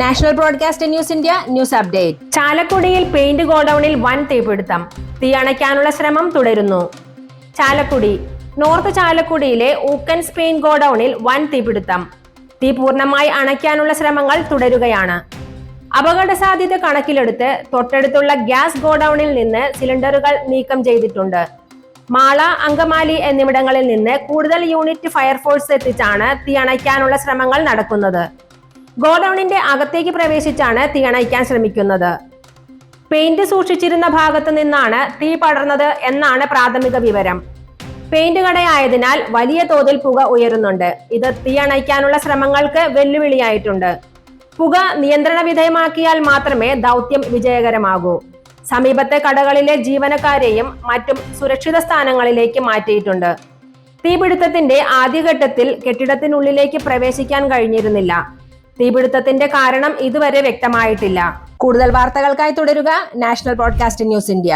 National broadcast news India news update ചാലക്കുടിയിൽ paint ഗോഡൌണിൽ വൻ തീപിടുത്തം. തീ അണയ്ക്കാനുള്ള ശ്രമം തുടരുന്നു. ചാലക്കുടി. നോർത്ത് ചാലക്കുടിയിലെ ഊക്കൻസ് പെയിന്റ് ഗോഡൌണിൽ വൻ തീപിടുത്തം. തീ പൂർണമായി അണയ്ക്കാനുള്ള ശ്രമങ്ങൾ തുടരുകയാണ്. അപകട സാധ്യത കണക്കിലെടുത്ത് തൊട്ടടുത്തുള്ള ഗ്യാസ് ഗോഡൌണിൽ നിന്ന് സിലിണ്ടറുകൾ നീക്കം ചെയ്തിട്ടുണ്ട്. മാള അങ്കമാലി എന്നിവിടങ്ങളിൽ നിന്ന് കൂടുതൽ യൂണിറ്റ് ഫയർഫോഴ്സ് എത്തിച്ചാണ് തീ അണയ്ക്കാനുള്ള ശ്രമങ്ങൾ നടക്കുന്നത്. ഗോഡൌണിന്റെ അകത്തേക്ക് പ്രവേശിച്ചാണ് തീ അണയ്ക്കാൻ ശ്രമിക്കുന്നത്. പെയിന്റ് സൂക്ഷിച്ചിരുന്ന ഭാഗത്തു നിന്നാണ് തീ പടർന്നത് എന്നാണ് പ്രാഥമിക വിവരം. പെയിന്റ് കടയായതിനാൽ വലിയ തോതിൽ പുക ഉയരുന്നുണ്ട്. ഇത് തീ അണയ്ക്കാനുള്ള ശ്രമങ്ങൾക്ക് വെല്ലുവിളിയായിട്ടുണ്ട്. പുക നിയന്ത്രണ വിധേയമാക്കിയാൽ മാത്രമേ ദൗത്യം വിജയകരമാകൂ. സമീപത്തെ കടകളിലെ ജീവനക്കാരെയും മറ്റും സുരക്ഷിത സ്ഥാനങ്ങളിലേക്ക് മാറ്റിയിട്ടുണ്ട്. തീപിടുത്തത്തിന്റെ ആദ്യഘട്ടത്തിൽ കെട്ടിടത്തിനുള്ളിലേക്ക് പ്രവേശിക്കാൻ കഴിഞ്ഞിരുന്നില്ല. തീപിടുത്തത്തിന്റെ കാരണം ഇതുവരെ വ്യക്തമായിട്ടില്ല. കൂടുതൽ വാർത്തകൾക്കായി തുടരുക നാഷണൽ ബ്രോഡ്കാസ്റ്റ് ന്യൂസ് ഇന്ത്യ.